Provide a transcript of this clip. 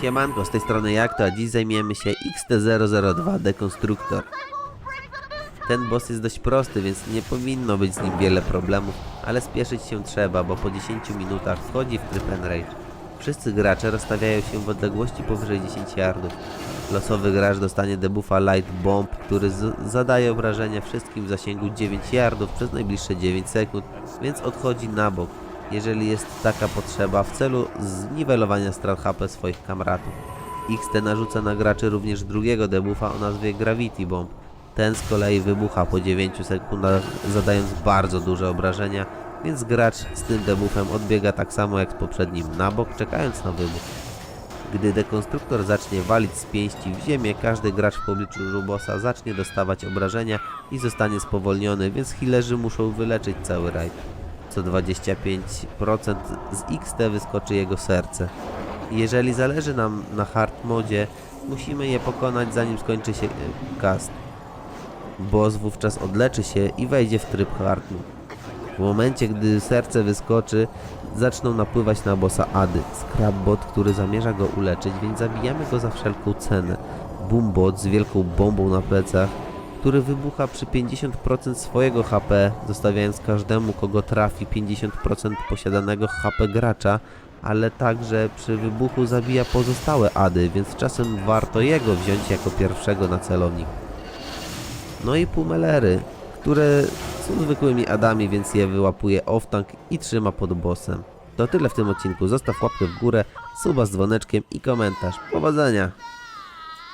Siemanko, z tej strony Jakto, a dziś zajmiemy się XT002 Dekonstruktor. Ten boss jest dość prosty, więc nie powinno być z nim wiele problemów, ale spieszyć się trzeba, bo po 10 minutach wchodzi w tryb Enrage. Wszyscy gracze rozstawiają się w odległości powyżej 10 yardów. Losowy gracz dostanie debuffa Light Bomb, który zadaje obrażenia wszystkim w zasięgu 9 yardów przez najbliższe 9 sekund, więc odchodzi na bok, jeżeli jest taka potrzeba w celu zniwelowania strat HP swoich kamratów. XT narzuca na graczy również drugiego debuffa o nazwie Gravity Bomb. Ten z kolei wybucha po 9 sekundach, zadając bardzo duże obrażenia, więc gracz z tym debuffem odbiega tak samo jak z poprzednim na bok, czekając na wybuch. Gdy dekonstruktor zacznie walić z pięści w ziemię, każdy gracz w pobliżu bossa zacznie dostawać obrażenia i zostanie spowolniony, więc healerzy muszą wyleczyć cały rajd. Co 25% z XT wyskoczy jego serce. Jeżeli zależy nam na hard modzie, musimy je pokonać zanim skończy się e, cast. Boss wówczas odleczy się i wejdzie w tryb hard mode. W momencie, gdy serce wyskoczy, zaczną napływać na bossa Ady, Scrapbot, który zamierza go uleczyć, więc zabijamy go za wszelką cenę. Boombot z wielką bombą na plecach, który wybucha przy 50% swojego HP, zostawiając każdemu, kogo trafi 50% posiadanego HP gracza, ale także przy wybuchu zabija pozostałe Ady, więc czasem warto jego wziąć jako pierwszego na celownik. No i pumelery, które są zwykłymi adami, więc je wyłapuje off-tank i trzyma pod bossem. To tyle w tym odcinku. Zostaw łapkę w górę, suba z dzwoneczkiem i komentarz. Powodzenia!